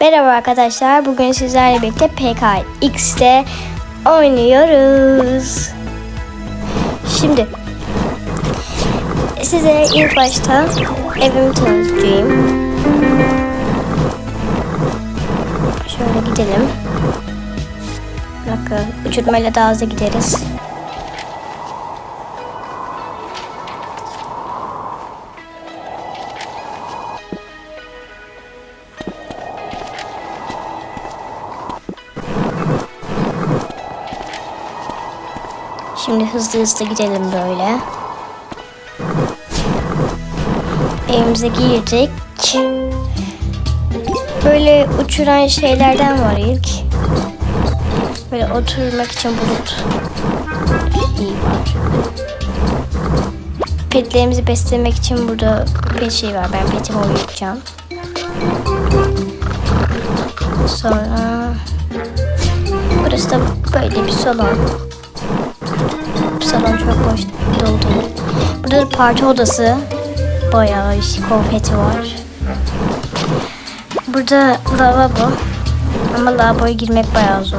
Merhaba arkadaşlar. Bugün sizlerle birlikte PKX'de oynuyoruz. Şimdi size ilk başta evimi tanıtacağım. Şöyle gidelim. Bir dakika. Uçurtmayla daha hızlı gideriz. Şimdi hızlı hızlı gidelim böyle. Evimize girdik. Böyle uçuran şeylerden var ilk. Böyle oturmak için bulut şeyi var. Petlerimizi beslemek için burada bir şey var. Ben petimi uyutacağım. Sonra burası da böyle bir salon. Salon çok boş değil. Burada da parti odası. Bayağı işte konfeti var. Burada lavabo. Ama lavaboya girmek bayağı zor.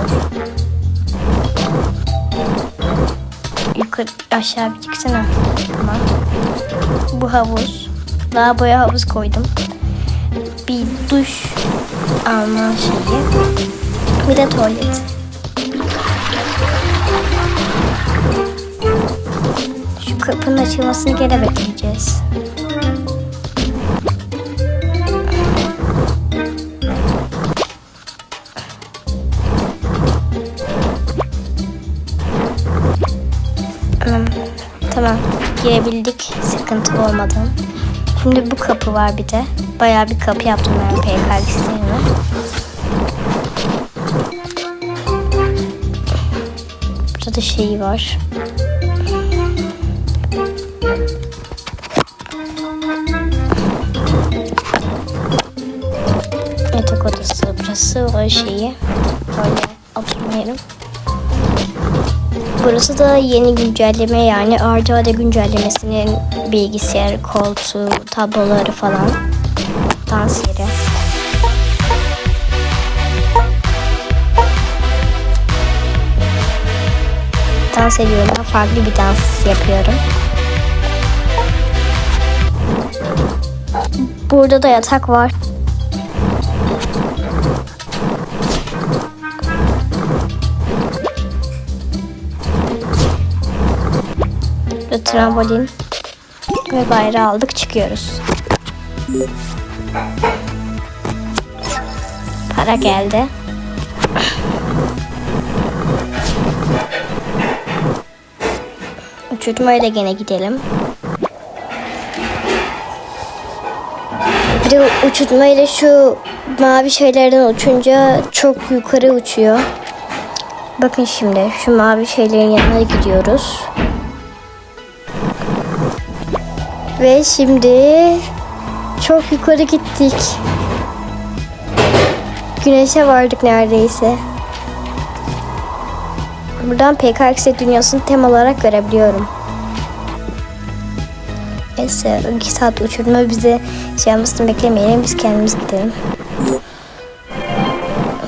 Yukarı aşağı bir çıksana. Tamam. Bu havuz. Lavaboya havuz koydum. Bir duş alma şeyi. Bir de tuvalet. Kapının açılmasını gene bekleyeceğiz. Tamam. Tamam. Girebildik. Sıkıntı olmadan. Şimdi bu kapı var bir de. Bayağı bir kapı yaptım ben PKK sistemine. Burada da şeyi var. Burası o şeyi. Böyle oturmayalım. Burası da yeni güncelleme yani Arduino güncellemesinin bilgisayar, koltuğu, tabloları falan. Dans yeri. Dans ediyorum. Ben farklı bir dans yapıyorum. Burada da yatak var. Ve trambolin ve bayrağı aldık çıkıyoruz. Para geldi. Uçurtmaya da gene gidelim. Bir de uçurtmayla şu mavi şeylerden uçunca çok yukarı uçuyor. Bakın şimdi şu mavi şeylerin yanına gidiyoruz. Ve şimdi çok yukarı gittik. Güneşe vardık neredeyse. Buradan PKX dünyasını tem olarak görebiliyorum. Neyse 2 saat uçurma bize şey yapmasını beklemeyelim. Biz kendimiz gidelim.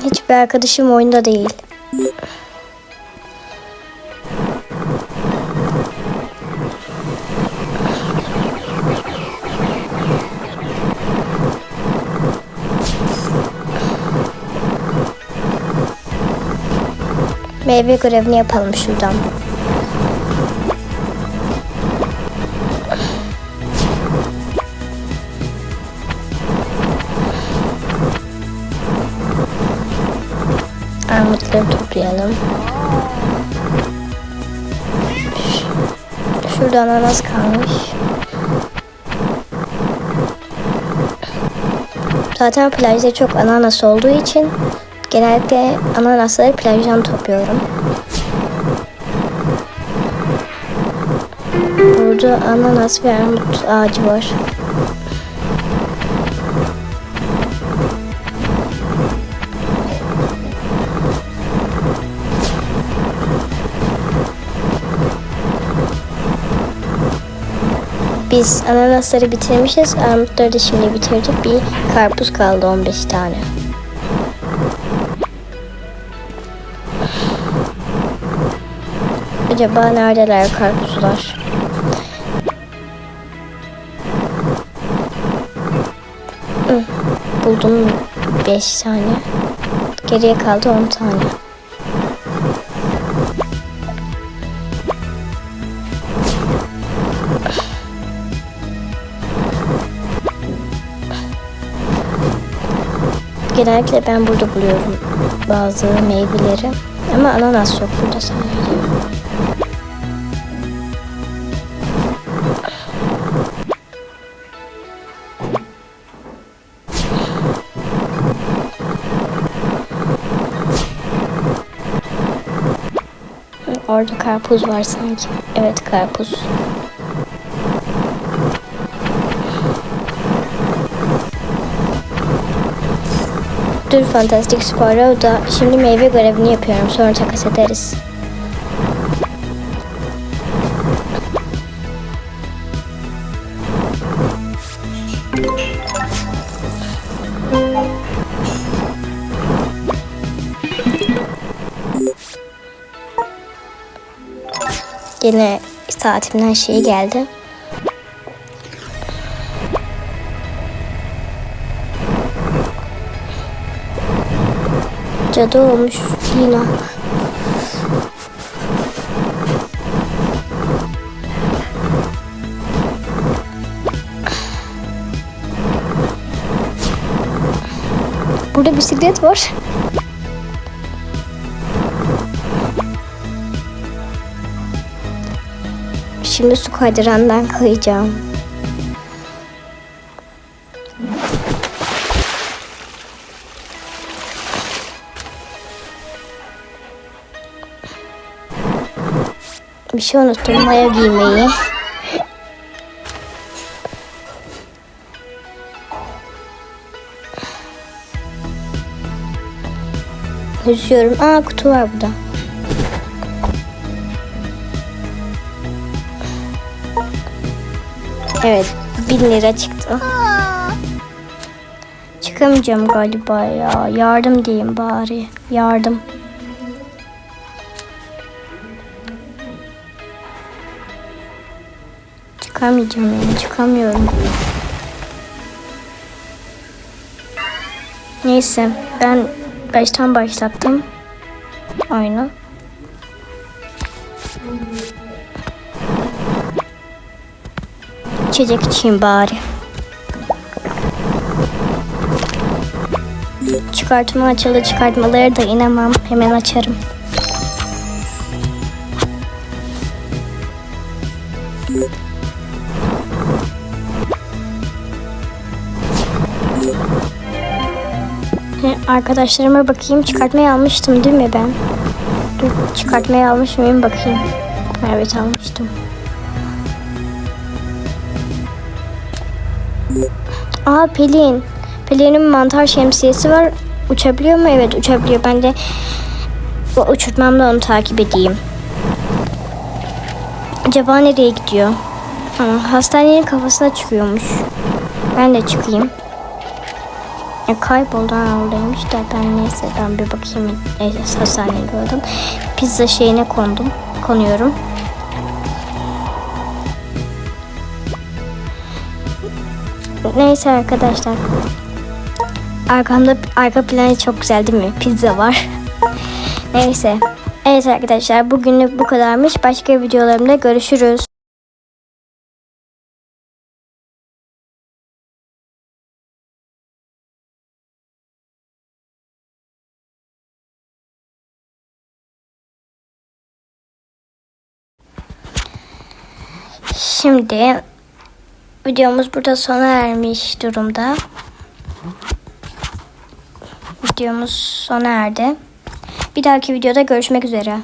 Hiçbir arkadaşım oyunda değil. Meyve görevini yapalım şuradan. Armutları toplayalım. Şurada ananas kalmış. Zaten plajda çok ananas olduğu için genellikle ananasları plajdan topluyorum. Burada ananas ve armut ağacı var. Biz ananasları bitirmişiz. Armutları da şimdi bitirdik. Bir karpuz kaldı 15 tane. Acaba neredeler karpuzlar? Hı, buldum 5 tane. Geriye kaldı 10 tane. Genellikle ben burada buluyorum bazı meyveleri. Ama ananas yok burada sadece. Orada karpuz var sanki. Evet karpuz. Dur Fantastic Sparrow da şimdi meyve görevini yapıyorum. Sonra takas ederiz. Yine saatimden şey geldi. Cadı olmuş Lina. Burada bisiklet var. Şimdi su kaydırandan kayacağım. Bir şey unuttum. Maya giymeyi. Yüzüyorum. Aa kutu var burada. Evet. Bin lira çıktı. Çıkamayacağım galiba ya. Yardım diyeyim bari. Yardım. Çıkamayacağım yani. Çıkamıyorum. Neyse. Ben baştan başlattım. Oyunu. İçecek içeyim bari. Çıkartma açıldı. Çıkartmaları da inemem. Hemen açarım. Arkadaşlarıma bakayım. Çıkartmayı almıştım değil mi ben? Dur, çıkartmayı almış mıyım bakayım. Evet almıştım. Aa Pelin. Pelin'in mantar şemsiyesi var. Uçabiliyor mu? Evet uçabiliyor. Ben de uçurtmamla onu takip edeyim. Acaba nereye gidiyor? Aa, hastanenin kafasına çıkıyormuş. Ben de çıkayım. E, kayboldu oradaymış da ben neyse ben bir bakayım. Neyse hastaneye gördüm. Pizza şeyine kondum. Konuyorum. Neyse arkadaşlar. Arkamda arka planı çok güzel değil mi? Pizza var. Neyse. Evet arkadaşlar bugünlük bu kadarmış. Başka videolarımda görüşürüz. Şimdi videomuz burada sona ermiş durumda. Videomuz sona erdi. Bir dahaki videoda görüşmek üzere.